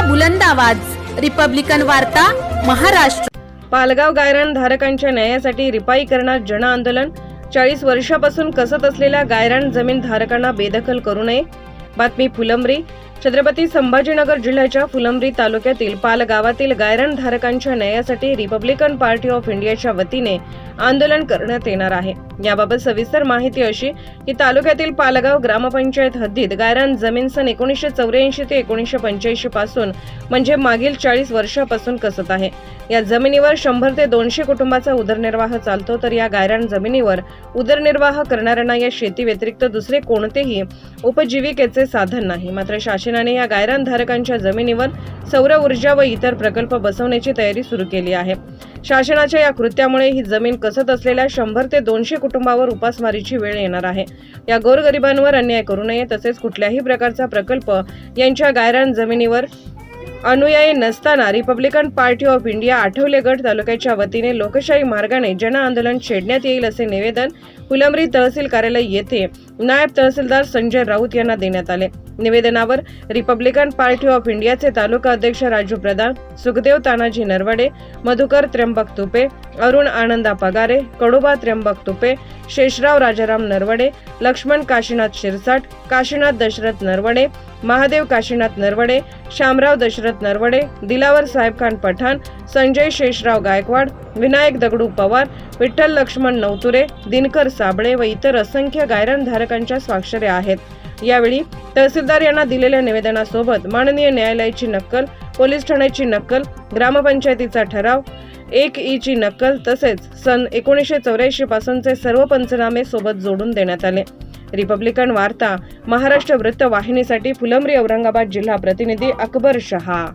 लोकशाहीचा बुलंद आवाज. रिपब्लिकन वार्ता महाराष्ट्र. पालगाव गायरान धारकांच्या न्यायासाठी रिपाई करणार जन आंदोलन. चाळीस वर्षापासून कसत असलेल्या गायरान जमीन धारकांना बेदखल करू नये. बातमी फुलंबरी. छत्रपती संभाजीनगर जिल्ह्याच्या फुलंब्री तालुक्यातील पाल गावातील गायरान धारकांच्या न्यायासाठी रिपब्लिकन पार्टी ऑफ इंडियाच्या वतीने आंदोलन करण्यात येणार आहे. याबाबत सविस्तर माहिती अशी की तालुक्यातील पालगाव ग्रामपंचायत हद्दीत गायरान जमीन सन एकोणीसशे चौऱ्याऐंशी ते एकोणीसशे पंच्याऐंशी पासून म्हणजे मागील चाळीस वर्षापासून कसत आहे. या जमिनीवर शंभर ते दोनशे कुटुंबाचा उदरनिर्वाह चालतो तर या गायरान जमिनीवर उदरनिर्वाह करणाऱ्यांना या शेती व्यतिरिक्त दुसरे कोणतेही उपजीविकेचे साधन नाही. मात्र शासन शासनाने या गायरानधारकांच्या जमिनीवर सौर ऊर्जा व इतर प्रकल्प बसवण्याची तयारी सुरू केली आहे. शासनाच्या या कृत्यामुळे ही जमीन कसत असलेल्या शंभर ते दोनशे कुटुंबावर उपासमारीची वेळ येणार आहे. या गोरगरिबांवर अन्याय करू नये तसेच कुठल्याही प्रकारचा प्रकल्प यांच्या गायरान जमिनीवर अनुयायी नसताना रिपब्लिकन पार्टी ऑफ इंडिया आठवलेगड तालुक्याच्या वतीने लोकशाही मार्गाने जन आंदोलन छेडण्यात येईल असे निवेदन फुलंब्री तहसील कार्यालय येथे नायब तहसीलदार संजय राऊत यांना देण्यात आले. निवेदनावर रिपब्लिकन पार्टी ऑफ इंडियाचे तालुका अध्यक्ष राजू प्रधान सुखदेव तानाजी नरवडे मधुकर त्र्यंबक तुपे अरुण आनंदा पगारे कडोबा त्र्यंबक तुपे शेषराव राजाराम नरवडे लक्ष्मण काशीनाथ शिरसाट काशीनाथ दशरथ नरवडे महादेव काशीनाथ नरवडे शामराव दशरथ नरवडे दिलावर साहेब खान पठाण संजय शेषराव गायकवाड विनायक दगडू पवार विठ्ठल लक्ष्मण नवतुरे दिनकर साबळे व इतर असंख्य गायरान धारकांच्या स्वाक्षऱ्या आहेत. यावेळी तहसीलदार यांना दिलेल्या निवेदनासोबत माननीय न्यायालयाची नक्कल पोलीस ठाण्याची नक्कल ग्रामपंचायतीचा ठराव एक ईची नक्कल तसेच सन एकोणीसशे चौऱ्याऐंशी पासूनचे सर्व पंचनामे सोबत जोडून देण्यात आले. रिपब्लिकन वार्ता महाराष्ट्र वृत्तवाहिनीसाठी फुलंब्री औरंगाबाद जिल्हा प्रतिनिधी अकबर शहा.